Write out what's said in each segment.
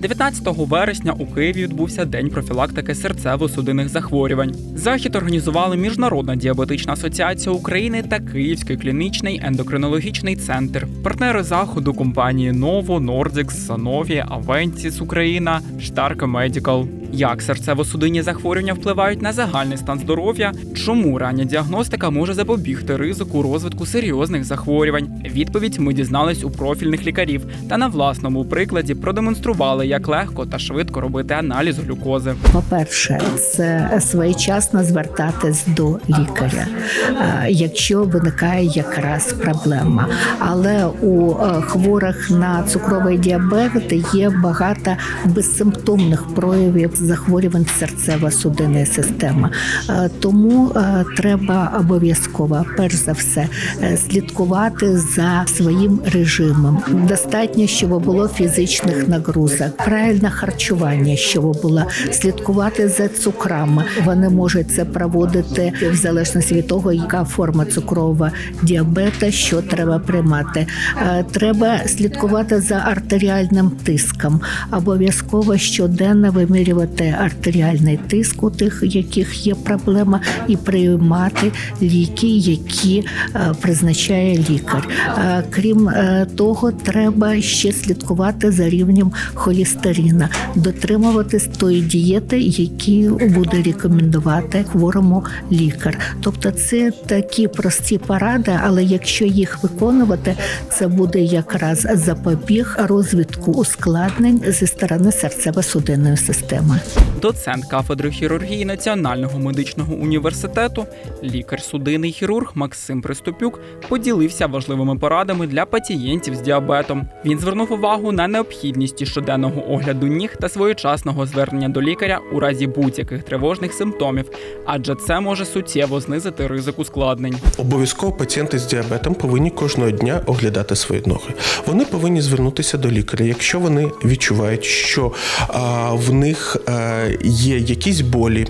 19 вересня у Києві відбувся день профілактики серцево-судинних захворювань. Захід організували Міжнародна діабетична асоціація України та Київський клінічний ендокринологічний центр. Партнери заходу компанії Novo, Nordics, Sanofi, Aventis Україна, Штарка Medical. Як серцево-судинні захворювання впливають на загальний стан здоров'я? Чому рання діагностика може запобігти ризику розвитку серйозних захворювань? Відповідь ми дізнались у профільних лікарів та на власному прикладі продемонстрували, як легко та швидко робити аналіз глюкози. По-перше, це своєчасно звертатись до лікаря, е, якщо виникає якраз проблема. Але у е, хворих на цукровий діабет є багато безсимптомних проявів захворювань серцево-судинної системи. Е, Тому е, треба обов'язково, перш за все, е, слідкувати за своїм режимом. Достатньо, щоб було фізичних нагрузок, правильне харчування, щоб було слідкувати за цукрами. Вони можуть це проводити в залежності від того, яка форма цукрового діабета, що треба приймати. Треба слідкувати за артеріальним тиском. Обов'язково щоденно вимірювати артеріальний тиск у тих, яких є проблема, і приймати ліки, які е, призначає лікар. Е, Крім е, того, треба ще слідкувати за рівнем холестерина, дотримуватись тої дієти, які буде рекомендувати хворому лікар. Тобто, це такі прості поради, але якщо їх виконувати, це буде якраз запобіг розвитку ускладнень зі сторони серцево-судинної системи. Доцент кафедри хірургії Національного медичного університету, лікар судинний хірург Максим Приступюк поділився важливими порадами для пацієнтів з діабетом. Він звернув увагу на необхідність щоденного огляду ніг та своєчасного звернення до лікаря у разі будь-яких тривожних симптомів, адже це може суттєво знизити ризик ускладнень. Обов'язково пацієнти з діабетом повинні кожного дня оглядати свої ноги. Вони повинні звернутися до лікаря, якщо вони відчувають, що а, в них є якісь болі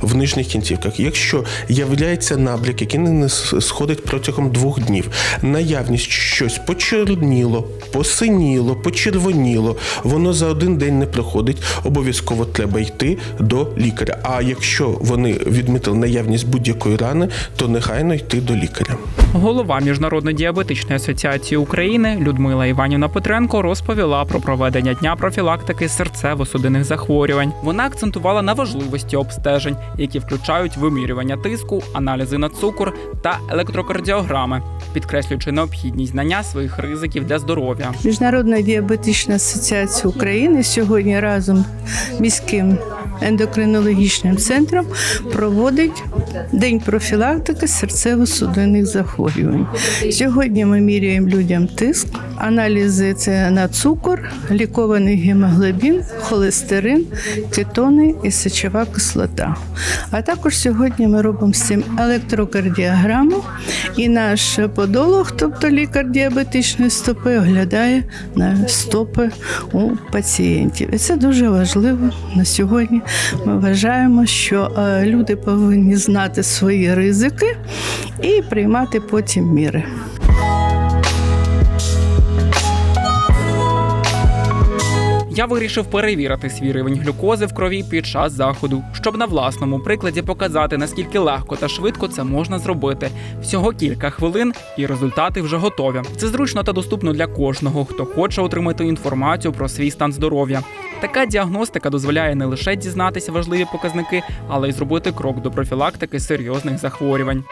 в нижніх кінцівках. Якщо являється набряк, який не сходить протягом двох днів, наявність щось почерніло, посиніло, почервоніло, воно за один день не проходить. Обов'язково треба йти до лікаря. А якщо вони відмітили наявність будь-якої рани, то негайно йти до лікаря. Голова Міжнародної діабетичної асоціації України Людмила Іванівна Петренко розповіла про проведення дня профілактики серцево-судинних захворювань. Вона акцентувала на важливості обстежень, які включають вимірювання тиску, аналізи на цукор та електрокардіограми, підкреслюючи необхідність знання своїх ризиків для здоров'я. Міжнародна діабетична асоціація України сьогодні разом міським ендокринологічним центром проводить день профілактики серцево-судинних захворювань. Сьогодні ми міряємо людям тиск, аналізи це на цукор, лікований гемоглобін, холестерин, кетони і сечова кислота. А також сьогодні ми робимо з цим електрокардіограму, і наш подолог, тобто лікар діабетичної стопи, оглядає на стопи у пацієнтів. І це дуже важливо на сьогодні. Ми вважаємо, що е, люди повинні знати свої ризики і приймати потім міри. Я вирішив перевірити свій рівень глюкози в крові під час заходу, щоб на власному прикладі показати, наскільки легко та швидко це можна зробити. Всього кілька хвилин, і результати вже готові. Це зручно та доступно для кожного, хто хоче отримати інформацію про свій стан здоров'я. Така діагностика дозволяє не лише дізнатися важливі показники, але й зробити крок до профілактики серйозних захворювань.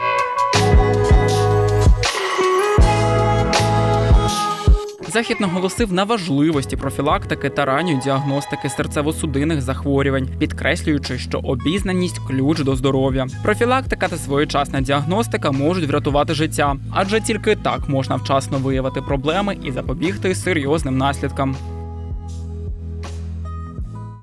Захід наголосив на важливості профілактики та ранньої діагностики серцево-судинних захворювань, підкреслюючи, що обізнаність ключ до здоров'я. Профілактика та своєчасна діагностика можуть врятувати життя, адже тільки так можна вчасно виявити проблеми і запобігти серйозним наслідкам.